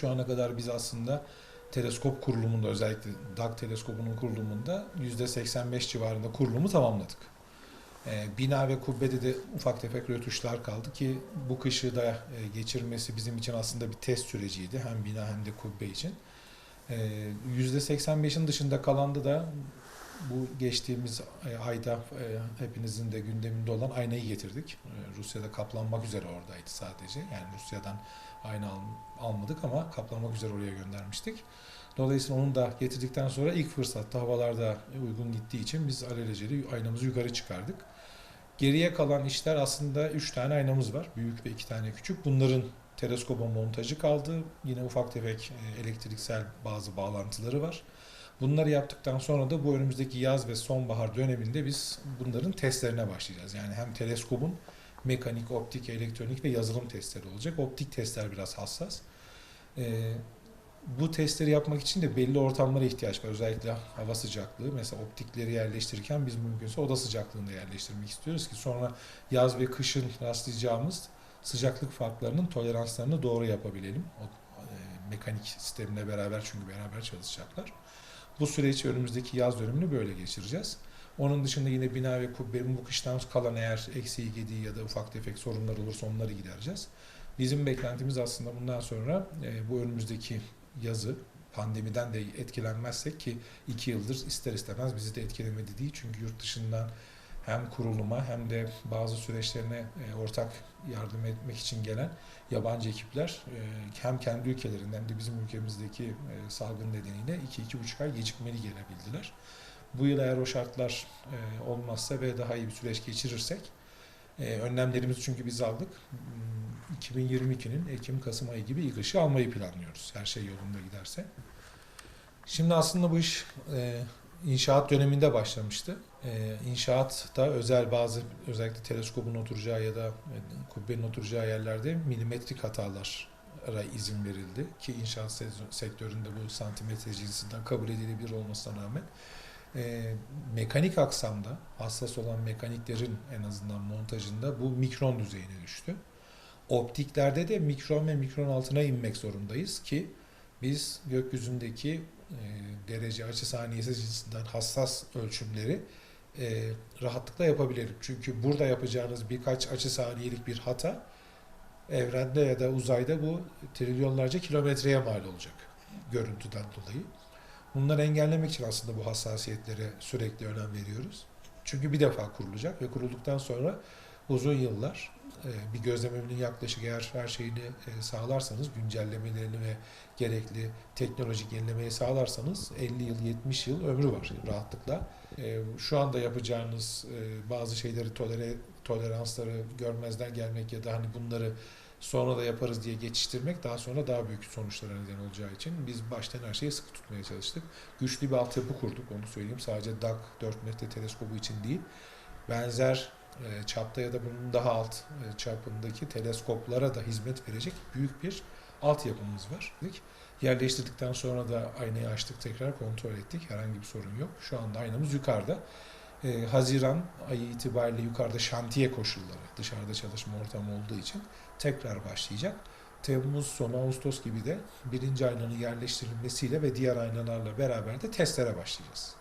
Şu ana kadar biz aslında teleskop kurulumunda özellikle DAG teleskobunun kurulumunda %85 civarında kurulumu tamamladık. Ee, bina ve kubbede de ufak tefek rötuşlar kaldı ki bu kışı da e, geçirmesi bizim için aslında bir test süreciydi. Hem bina hem de kubbe için. Ee, %85'in dışında kalandı da bu geçtiğimiz e, ayda e, hepinizin de gündeminde olan aynayı getirdik. E, Rusya'da kaplanmak üzere oradaydı sadece. Yani Rusya'dan ayna al- almadık ama kaplanmak üzere oraya göndermiştik. Dolayısıyla onu da getirdikten sonra ilk fırsatta havalarda uygun gittiği için biz alelacele aynamızı yukarı çıkardık. Geriye kalan işler aslında 3 tane aynamız var. Büyük ve 2 tane küçük. Bunların teleskoba montajı kaldı. Yine ufak tefek e, elektriksel bazı bağlantıları var. Bunları yaptıktan sonra da bu önümüzdeki yaz ve sonbahar döneminde biz bunların testlerine başlayacağız. Yani hem teleskobun mekanik, optik, elektronik ve yazılım testleri olacak. Optik testler biraz hassas. Ee, bu testleri yapmak için de belli ortamlara ihtiyaç var. Özellikle hava sıcaklığı. Mesela optikleri yerleştirirken biz mümkünse oda sıcaklığında yerleştirmek istiyoruz ki sonra yaz ve kışın rastlayacağımız sıcaklık farklarının toleranslarını doğru yapabilelim. O e, mekanik sistemle beraber çünkü beraber çalışacaklar. Bu süreç önümüzdeki yaz dönemini böyle geçireceğiz. Onun dışında yine bina ve kubbenin bu kıştan kalan eğer eksiği gediği ya da ufak tefek sorunlar olursa onları gidereceğiz. Bizim beklentimiz aslında bundan sonra e, bu önümüzdeki yazı pandemiden de etkilenmezsek ki iki yıldır ister istemez bizi de etkilemedi değil. Çünkü yurt dışından hem kuruluma hem de bazı süreçlerine e, ortak yardım etmek için gelen yabancı ekipler e, hem kendi ülkelerinden de bizim ülkemizdeki e, salgın nedeniyle 2-2,5 ay gecikmeli gelebildiler. Bu yıl eğer o şartlar e, olmazsa ve daha iyi bir süreç geçirirsek e, önlemlerimizi çünkü biz aldık. Hmm, 2022'nin Ekim-Kasım ayı gibi ilk ışığı almayı planlıyoruz. Her şey yolunda giderse. Şimdi aslında bu iş e, inşaat döneminde başlamıştı. E, inşaatta özel bazı özellikle teleskopun oturacağı ya da e, kubbenin oturacağı yerlerde milimetrik hatalara izin verildi. Ki inşaat se- sektöründe bu santimetre cinsinden kabul edilebilir olmasına rağmen e, mekanik aksamda hassas olan mekaniklerin en azından montajında bu mikron düzeyine düştü. Optiklerde de mikron ve mikron altına inmek zorundayız ki biz gökyüzündeki e, derece açı saniyesi cinsinden hassas ölçümleri e, rahatlıkla yapabilirim. Çünkü burada yapacağınız birkaç açı saniyelik bir hata evrende ya da uzayda bu trilyonlarca kilometreye mal olacak görüntüden dolayı. Bunları engellemek için aslında bu hassasiyetlere sürekli önem veriyoruz. Çünkü bir defa kurulacak ve kurulduktan sonra uzun yıllar e, bir gözlememinin yaklaşık eğer her şeyini e, sağlarsanız, güncellemelerini ve gerekli teknolojik yenilemeyi sağlarsanız 50 yıl, 70 yıl ömrü var rahatlıkla. E, Şu anda yapacağınız bazı şeyleri tolere, toleransları görmezden gelmek ya da hani bunları sonra da yaparız diye geçiştirmek daha sonra daha büyük sonuçlara neden olacağı için biz baştan her şeyi sıkı tutmaya çalıştık. Güçlü bir altyapı kurduk onu söyleyeyim. Sadece DAG 4 metre teleskobu için değil. Benzer e, çapta ya da bunun daha alt e, çapındaki teleskoplara da hizmet verecek büyük bir altyapımız var. Yerleştirdikten sonra da aynayı açtık tekrar kontrol ettik. Herhangi bir sorun yok. Şu anda aynamız yukarıda. E, Haziran ayı itibariyle yukarıda şantiye koşulları, dışarıda çalışma ortamı olduğu için tekrar başlayacak. Temmuz sonu Ağustos gibi de birinci aynanın yerleştirilmesiyle ve diğer aynalarla beraber de testlere başlayacağız.